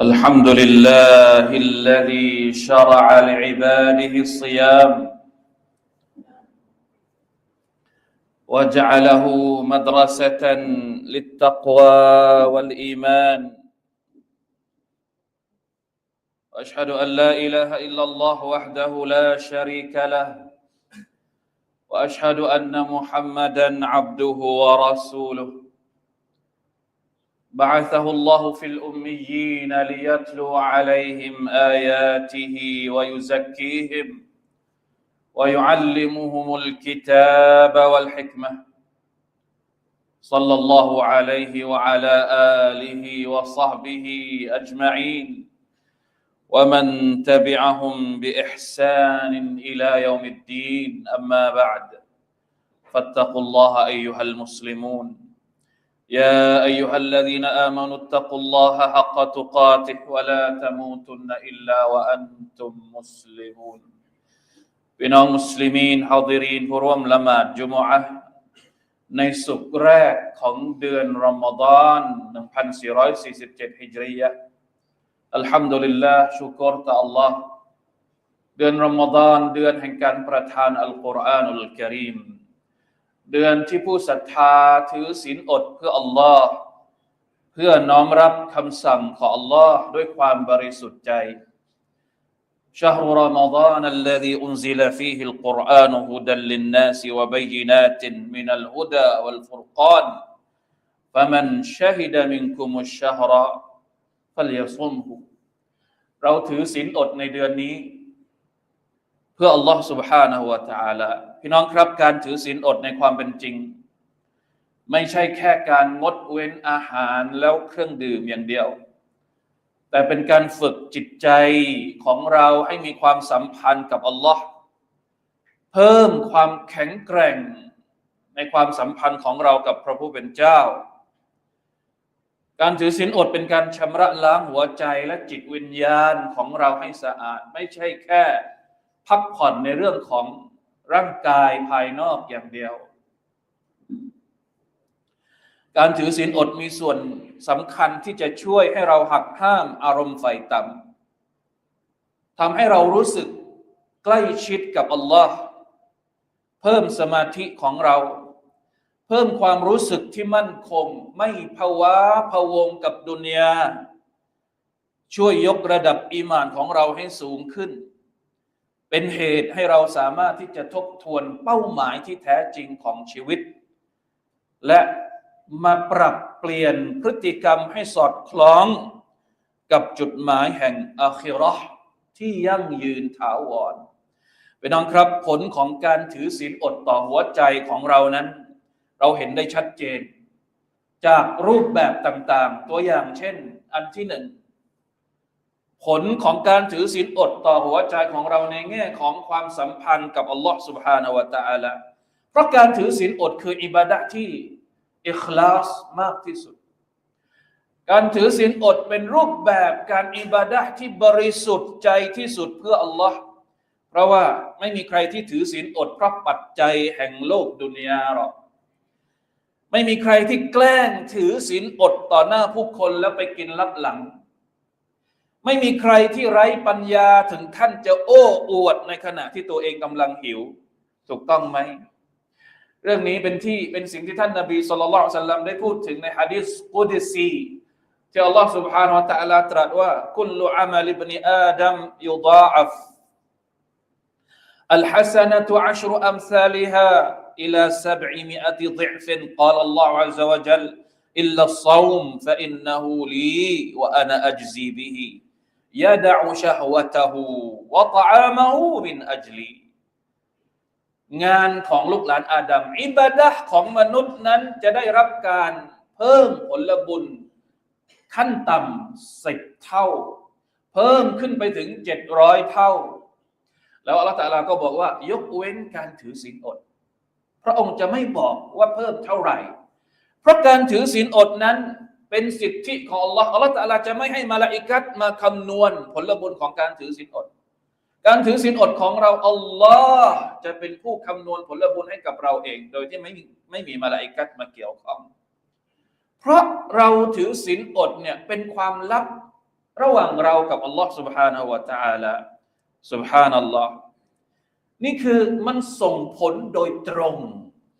الحمد لله الذي شرع لعباده الصيام وجعله مدرسة للتقوى والإيمان. وأشهد أن لا إله إلا الله وحده لا شريك له. وأشهد أن محمدا عبده ورسوله. بعثه الله في الأميين ليتلو عليهم آياته ويزكيهم ويعلمهم الكتاب والحكمة. صلى الله عليه وعلى آله وصحبه أجمعين. ومن تبعهم بإحسان إلى يوم الدين. أما بعد فاتقوا الله أيها المسلمون. يا أيها الذين آمنوا اتقوا الله حق تقاته ولا تموتن إلا وأنتم مسلمون พี่น้องมุสลิมีนฮาดิรีนผู้ร่วมละหมาดจุมอะห์ในสุกร์แรกของเดือนรอมฎอน1447ฮิจรียะห์อัลฮัมดุลิลลาห์ชุกรต่อ Allah เดือนรอมฎอนเดือนแห่งการประทานอัลกุรอานุลกิริม เดือนที่ผู้ศรัทธาถือศีลอดเพื่ออัลลอฮ์เพื่อน้อมรับคำสั่งของอัลลอฮ์ด้วยความบริสุทธิ์ใจ شهر رمضان الذي أنزل فيه القرآن هدى للناس وبينات من الهدى والفرقان فمن شهد منكم الشهر فليصمه เราถือศีลอดในเดือนนี้ เ พื่ออัลลอฮ์ سبحانه และ تعالى พี่น้องครับการถือศีลอดในความเป็นจริง ไม่ใช่แค่การงดเว้นอาหารแล้วเครื่องดื่มอย่างเดียว แต่เป็นการฝึกจิตใจของเราให้มีความสัมพันธ์กับอัลลอฮ์เพิ่มความแข็งแกร่งในความสัมพันธ์ของเรากับพระผู้เป็นเจ้า การถือศีลอดเป็นการชำระล้างหัวใจและจิตวิญญาณของเราให้สะอาด ไม่ใช่แค่ พักผ่อนในเรื่องของร่างกายภายนอกอย่างเดียว การถือศีลอดมีส่วนสำคัญที่จะช่วยให้เราหักห้ามอารมณ์ไฟต่ำทำให้เรารู้สึกใกล้ชิดกับอัลลอฮ์เพิ่มสมาธิของเรา เพิ่มความรู้สึกที่มั่นคง ไม่ภาวะพะวงกับดุนยาช่วยยกระดับอีมานของเราให้สูงขึ้น เป็นเหตุให้เราสามารถที่จะทบทวนเป้าหมายที่แท้จริงของชีวิต และมาปรับเปลี่ยนพฤติกรรมให้สอดคล้องกับจุดหมายแห่งอาคิราะห์ที่ยั่งยืนถาวรเป็นน้องครับผลของการถือศีลอดต่อหัวใจของเรานั้น เราเห็นได้ชัดเจน จากรูปแบบต่างๆ ตัวอย่างเช่น อันที่หนึ่ง ผลของการถือศีลอดต่อหัวใจของเราในแง่ของความสัมพันธ์กับอัลลอฮ์ سبحانه และ تعالى เพราะการถือศีลอดคืออิบาดะที่อิคลาสมากที่สุด การถือศีลอดเป็นรูปแบบการอิบาดะที่บริสุทธิ์ใจที่สุดเพื่ออัลลอฮ์เพราะว่าไม่มีใครที่ถือศีลอดเพราะปัจจัยแห่งโลกดุนยาหรอก ไม่มีใครที่แกล้งถือศีลอดต่อหน้าผู้คนแล้วไปกินลับหลัง ไม่มีใครที่ไร้ปัญญาถึงขั้นจะโอ้อวดในขณะที่ตัวเองกำลังหิว ถูกต้องไหม เรื่องนี้เป็นที่เป็นสิ่งที่ท่านนบีสุลต่านสัลลัมได้พูดถึงในฮะดิษกุดซีที่อัลลอฮ์ سبحانه และ تعالى ตรัสว่าคุลอามัลิบนีอาดัมยุดาอัฟ الحسنة عشر أمثالها إلى سبعمائة ضعف قال الله عز وجل إلا الصوم فإنه لي وأنا أجزي به ยะดะอุชะฮวะตะฮูวะตะอามะฮูมินอัจลีงานของลูกหลานอาดัมอิบาดะของมนุษย์นั้นจะได้รับการเพิ่มผลบุญ ขั้นต่ำสิบเท่า เพิ่มขึ้นไปถึงเจ็ดร้อยเท่า แล้วอัลลอฮฺก็บอกว่ายกเว้นการถือศีลอด พระองค์จะไม่บอกว่าเพิ่มเท่าไหร่ เพราะการถือศีลอดนั้น เป็นสิทธิของอัลลอฮฺอัลลอฮฺตะอาลาจะไม่ให้มาลาอิกัตมาคำนวณผลบุญของการถือศีลอด การถือศีลอดของเราอัลลอฮ์จะเป็นผู้คำนวณผลบุญให้กับเราเอง โดยที่ไม่มีไม่มีมาลาอิกัตมาเกี่ยวข้อง เพราะเราถือศีลอดเนี่ยเป็นความลับ ระหว่างเรากับอัลลอฮ์ سبحانه และ تعالى سبحان อัลลอฮ์นี่คือมันส่งผลโดยตรง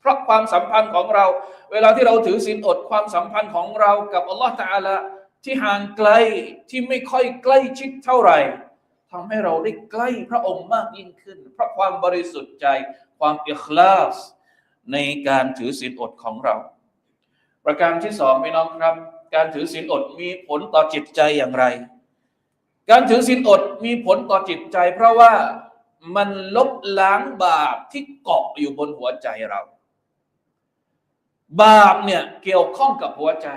เพราะความสัมพันธ์ของเรา เวลาที่เราถือศีลอดความสัมพันธ์ของเรากับอัลลอฮฺตาละที่ห่างไกลที่ไม่ค่อยใกล้ชิดเท่าไหร่ทำให้เราได้ใกล้พระองค์มากยิ่งขึ้น เพราะความบริสุทธิ์ใจความอิคลาสในการถือศีลอดของเรา ประการที่สองพี่น้องครับ การถือศีลอดมีผลต่อจิตใจอย่างไร การถือศีลอดมีผลต่อจิตใจ เพราะว่ามันลบล้างบาปที่เกาะอยู่บนหัวใจเรา บาปเนี่ยเกี่ยวข้องกับหัวใจ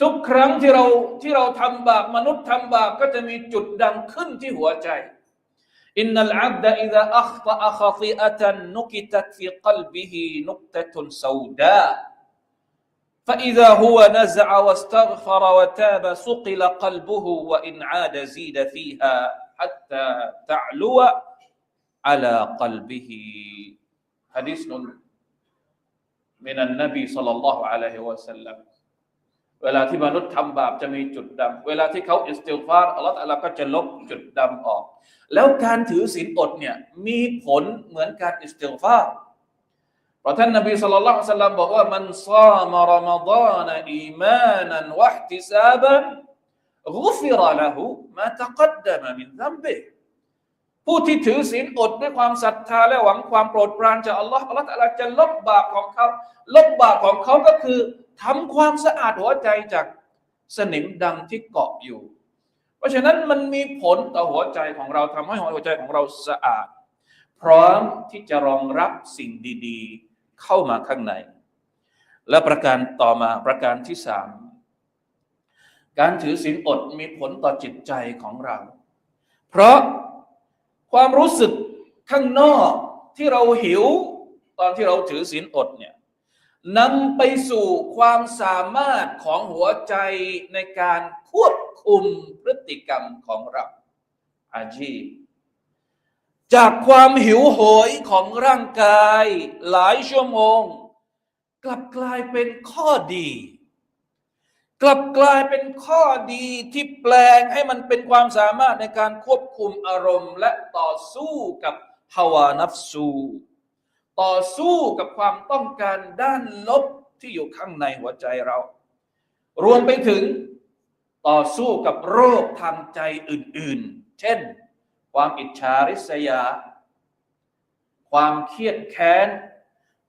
ทุกครั้งที่เราที่เราทำบาปมนุษย์ทำบาปก็จะมีจุดดังขึ้นที่หัวใจ อินนัลอับดะอิซาอัคตะอัคติอะตันนุกิตัตฟิกัลบิฮินุกตะตุนซาวดา فإذا هو نزع واستغفر وتاب صقل قلبه وإن عاد زيد فيها حتى تعلو على قلبه حديث من النبي صلى الله عليه وسلم เวลาที่มนุษย์ทำบาปจะมีจุดดำ เวลาที่เขาอิสติลฟาร์อัลลอฮฺตะอาลาก็จะลบจุดดำออก แล้วการถือศีลอดเนี่ยมีผลเหมือนการอิสติลฟาร์เพราะท่านนบีสุลต่านละสัลลัมบอกว่ามันซามรอมฎานอีมานันวะห์ติซาบัน غفر له ما تقدم من ذنبه ผู้ที่ถือศีลอดด้วยความศรัทธาและหวังความโปรดปรานจากอัลลอฮ์อัลลอฮ์ตะลาจะลบบาปของเขา ลบบาปของเขาก็คือทำความสะอาดหัวใจจากสนิมดำที่เกาะอยู่ เพราะฉะนั้นมันมีผลต่อหัวใจของเราทำให้หัวใจของเราสะอาด พร้อมที่จะรองรับสิ่งดีๆ เข้ามาข้างใน และประการต่อมาประการที่สามการถือศีลอดมีผลต่อจิตใจของเรา เพราะ ความรู้สึกข้างนอกที่เราหิว ตอนที่เราถือศีลอดเนี่ยนำไปสู่ความสามารถของหัวใจในการควบคุมพฤติกรรมของเราอาชีพจากความหิวโหยของร่างกายหลายชั่วโมง กลับกลายเป็นข้อดี กลับกลายเป็นข้อดีที่แปลงให้มันเป็นความสามารถในการควบคุมอารมณ์ และต่อสู้กับฮาวานัฟซู ต่อสู้กับความต้องการด้านลบที่อยู่ข้างในหัวใจเรา รวมไปถึงต่อสู้กับโรคทางใจอื่น ๆ เช่น ความอิจฉาริษยา ความเครียดแค้น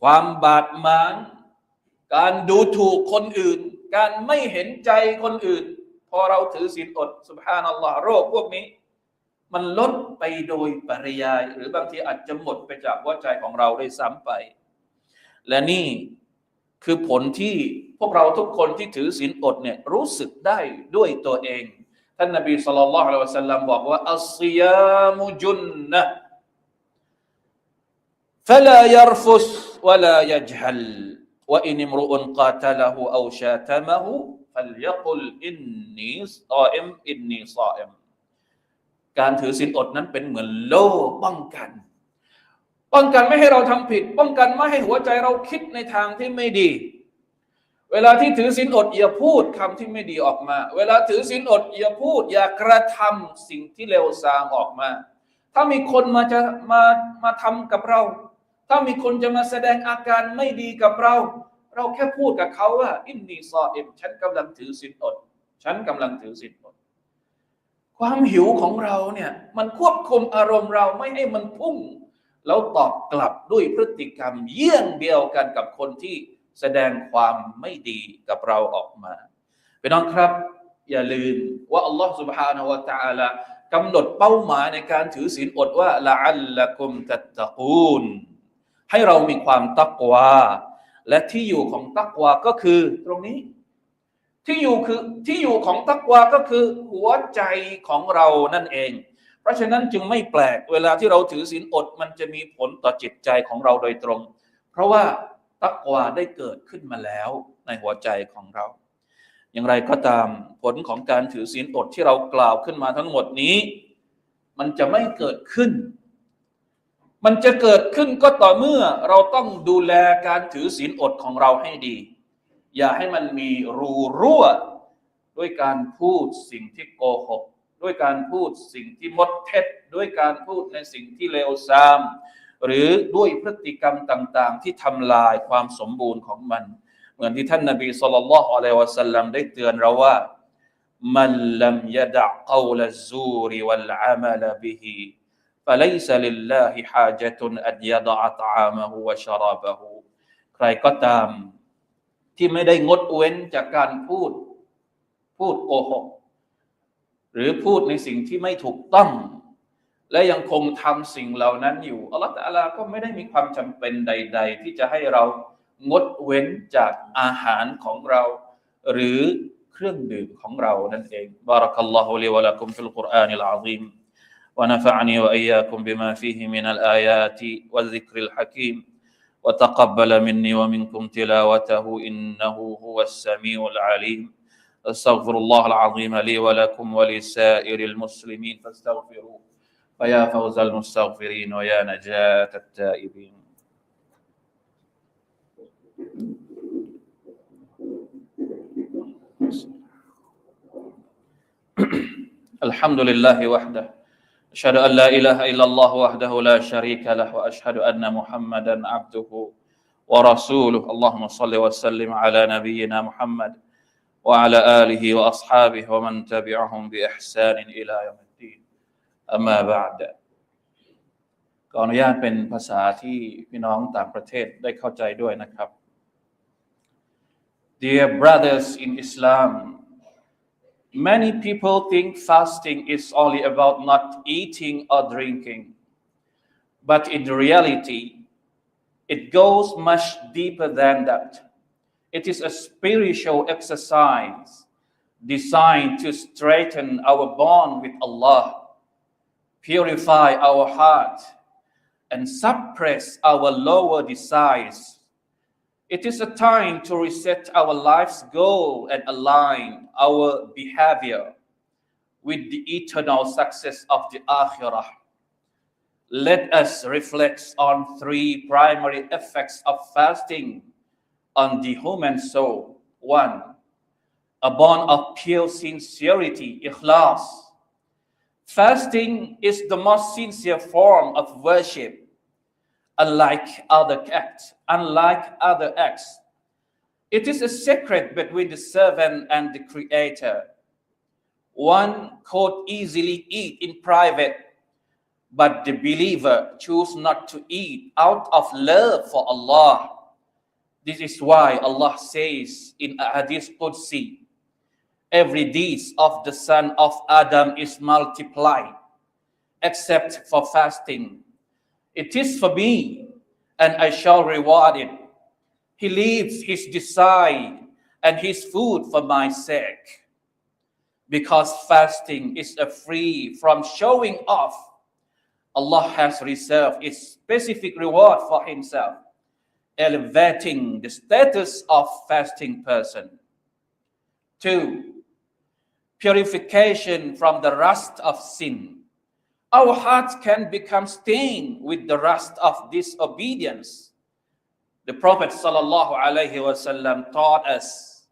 ความบาดหมาง การดูถูกคนอื่น การไม่เห็นใจคนอื่น พอเราถือศีลอดสุบฮานัลลอฮ์โรคพวกนี้ มันลดไปโดยปริยาย หรือบางทีอาจจะหมดไปจากหัวใจของเราได้ซ้ำไป และนี่คือผลที่พวกเราทุกคนที่ถือศีลอดเนี่ยรู้สึกได้ด้วยตัวเอง ท่านนบีสุลต่านละฮ์อัลลอฮฺสัลลัมบอกว่าอัลซิยามุจุนนะ فلا يرفث ولا يجهل ว่าอินิมรุอุนกาตาลาหูเอาชาตามะหูฟัลยกุลอินนีซอเอมอินนีซอเอมการถือศีลอดนั้นเป็นเหมือนโล่ป้องกัน ป้องกันไม่ให้เราทำผิด ป้องกันไม่ให้หัวใจเราคิดในทางที่ไม่ดี เวลาที่ถือศีลอดอย่าพูดคำที่ไม่ดีออกมา เวลาถือศีลอดอย่าพูด อย่ากระทำสิ่งที่เลวทรามออกมา ถ้ามีคนมาจะมามาทำกับเรา ถ้ามีคนจะมาแสดงอาการไม่ดีกับเรา เราแค่พูดกับเขาว่า อินนีซอเอ็มฉันกำลังถือศีลอด ฉันกำลังถือศีลอด ความหิวของเราเนี่ย มันควบคุมอารมณ์เราไม่ให้มันพุ่ง แล้วตอบกลับด้วยพฤติกรรมเยี่ยงเดียวกันกับคนที่แสดงความไม่ดีกับเราออกมาพี่น้องครับ อย่าลืมว่าอัลลอฮฺ سبحانه และ تعالى กำหนดเป้าหมายในการถือศีลอดว่าละอัลละกุมตัตตะกูน ให้เรามีความตักวา และที่อยู่ของตักวาก็คือตรงนี้ ที่อยู่คือที่อยู่ของตักวาก็คือหัวใจของเรานั่นเอง เพราะฉะนั้นจึงไม่แปลกเวลาที่เราถือศีลอดมันจะมีผลต่อจิตใจของเราโดยตรง เพราะว่าตักวาได้เกิดขึ้นมาแล้วในหัวใจของเรา อย่างไรก็ตามผลของการถือศีลอดที่เรากล่าวขึ้นมาทั้งหมดนี้ มันจะไม่เกิดขึ้น มันจะเกิดขึ้นก็ต่อเมื่อเราต้องดูแลการถือศีลอดของเราให้ดี อย่าให้มันมีรูรั่ว ด้วยการพูดสิ่งที่โกหก ด้วยการพูดสิ่งที่มดเท็ดด้วยการพูดในสิ่งที่เลวทราม หรือด้วยพฤติกรรมต่างๆ ที่ทำลายความสมบูรณ์ของมัน เหมือนที่ท่านนบีสุลต่านอะลัยวะสัลลัมได้เตือนเราว่ามันลัมยดะกาลซูริวัลอามัลบิฮี فليس لله حاجة أن يدع طعامه وشرابه ใครก็ตาม ที่ไม่ได้งดเว้นจากการพูด พูดโกหก หรือพูดในสิ่งที่ไม่ถูกต้อง และยังคงทำสิ่งเหล่านั้นอยู่อัลลอฮฺตะอาลาก็ไม่ได้มีความจำเป็นใด ๆ ที่จะให้เรางดเว้นจากอาหารของเรา หรือเครื่องดื่มของเรานั่นเองบารักัลลอฮุลิวะลักุมฟิลกุรอานิลอาซีม ونفعني وإياكم بما فيه من الآيات والذكر الحكيم. وتقبل مني ومنكم تلاوته إنه هو السميع العليم. أستغفر الله العظيم لي ولكم ولسائر المسلمين. فاستغفروه. فيا فوز المستغفرين ويا نجاة التائبين. الحمد لله وحده أشهد أن لا إله إلا الله وحده لا شريك له وأشهد أن محمدا عبده ورسوله. اللهم صل وسلم على نبينا محمد وعلى آله وأصحابه ومن تبعهم بإحسان إلى يوم الدين. أما بعد ขออนุญาตเป็นภาษาที่พี่น้องต่างประเทศได้เข้าใจด้วยนะครับ. Dear brothers in Islam Many people think fasting is only about not eating or drinking. But in reality, it goes much deeper than that. It is a spiritual exercise designed to strengthen our bond with Allah, purify our heart, and suppress our lower desires. It is a time to reset our life's goal and align our behavior with the eternal success of the Akhirah. Let us reflect on three primary effects of fasting on the human soul. One, a bond of pure sincerity, ikhlas. Fasting is the most sincere form of worship unlike other acts, unlike other acts. It is a secret between the servant and the creator. One could easily eat in private, but the believer choose not to eat out of love for Allah. This is why Allah says in Hadith Qudsi, every deed of the son of Adam is multiplied, except for fasting. It is for me, and I shall reward it. He leaves his desire and his food for my sake. Because fasting is a free from showing off, Allah has reserved its specific reward for Himself, elevating the status of fasting person. Two, purification from the rust of sin our hearts can become stained with the rust of disobedience. The Prophet ﷺ taught us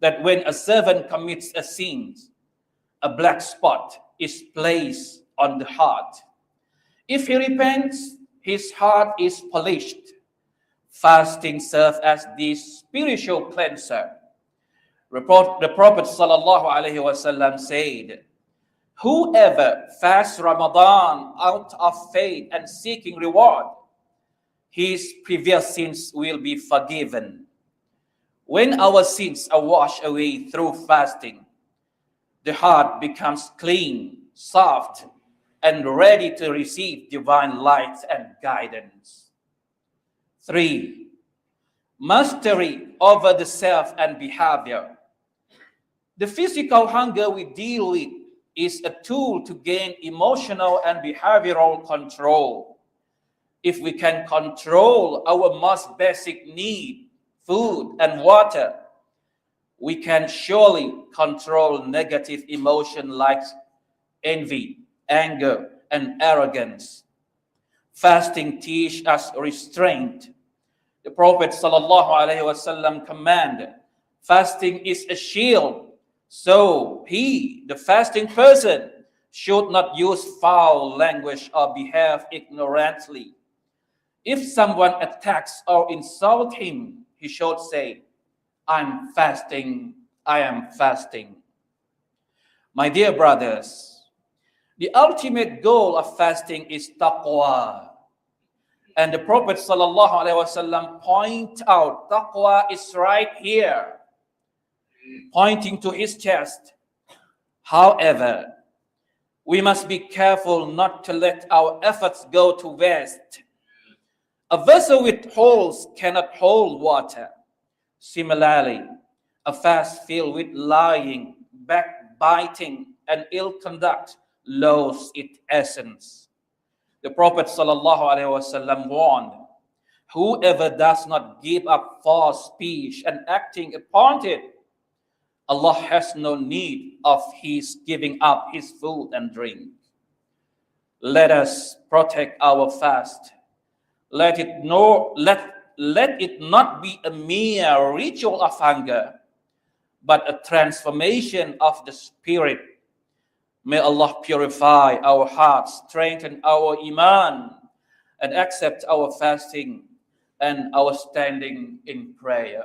that when a servant commits a sin, a black spot is placed on the heart. If he repents, his heart is polished. Fasting serves as the spiritual cleanser. Report, the Prophet ﷺ said, Whoever fasts Ramadan out of faith and seeking reward, his previous sins will be forgiven. When our sins are washed away through fasting, the heart becomes clean, soft, and ready to receive divine light and guidance. Three, mastery over the self and behavior. The physical hunger we deal with is a tool to gain emotional and behavioral control. If we can control our most basic need, food and water, we can surely control negative emotion like envy, anger, and arrogance. Fasting teach us restraint. The Prophet wasallam commanded, fasting is a shield So he, the fasting person, should not use foul language or behave ignorantly. If someone attacks or insults him, he should say, I'm fasting, I am fasting. My dear brothers, the ultimate goal of fasting is taqwa. And the Prophet ﷺ point out taqwa is right here, pointing to his chest. However, we must be careful not to let our efforts go to waste. A vessel with holes cannot hold water. Similarly, a fast filled with lying, backbiting, and ill conduct loses its essence. The Prophet ﷺ warned, Whoever does not give up false speech and acting upon it, Allah has no need of his giving up his food and drink. Let us protect our fast. Let it no let let it not be a mere ritual of hunger, but a transformation of the spirit. May Allah purify our hearts, strengthen our iman, and accept our fasting and our standing in prayer.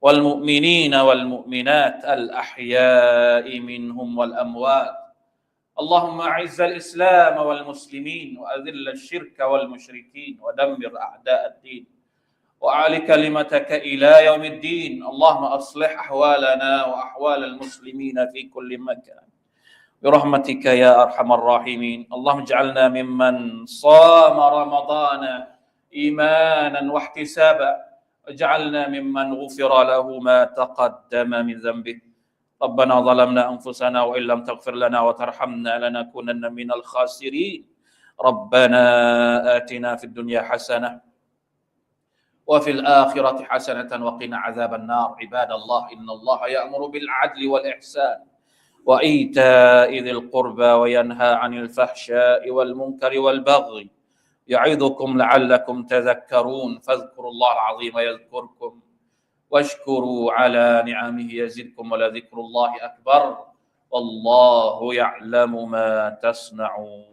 والمؤمنين والمؤمنات الأحياء منهم والأموات. اللهم أعز الإسلام والمسلمين وأذل الشرك والمشركين ودمر أعداء الدين. وأعل كلمتك إلى يوم الدين. اللهم أصلح أحوالنا وأحوال المسلمين في كل مكان. برحمتك يا أرحم الراحمين. اللهم اجعلنا ممن صام رمضان إيمانا واحتسابا. واجعلنا ممن غفر له ما تقدم من ذنبه. ربنا ظلمنا أنفسنا وإن لم تغفر لنا وترحمنا لنكونن من الخاسرين. ربنا آتنا في الدنيا حسنة وفي الآخرة حسنة وقنا عذاب النار. عباد الله إن الله يأمر بالعدل والإحسان وإيتاء ذي القربى وينهى عن الفحشاء والمنكر والبغي يعظكم لعلكم تذكرون فاذكروا الله العظيم يذكركم واشكروا على نعمه يزدكم ولذكر الله أكبر. والله يعلم ما تصنعون.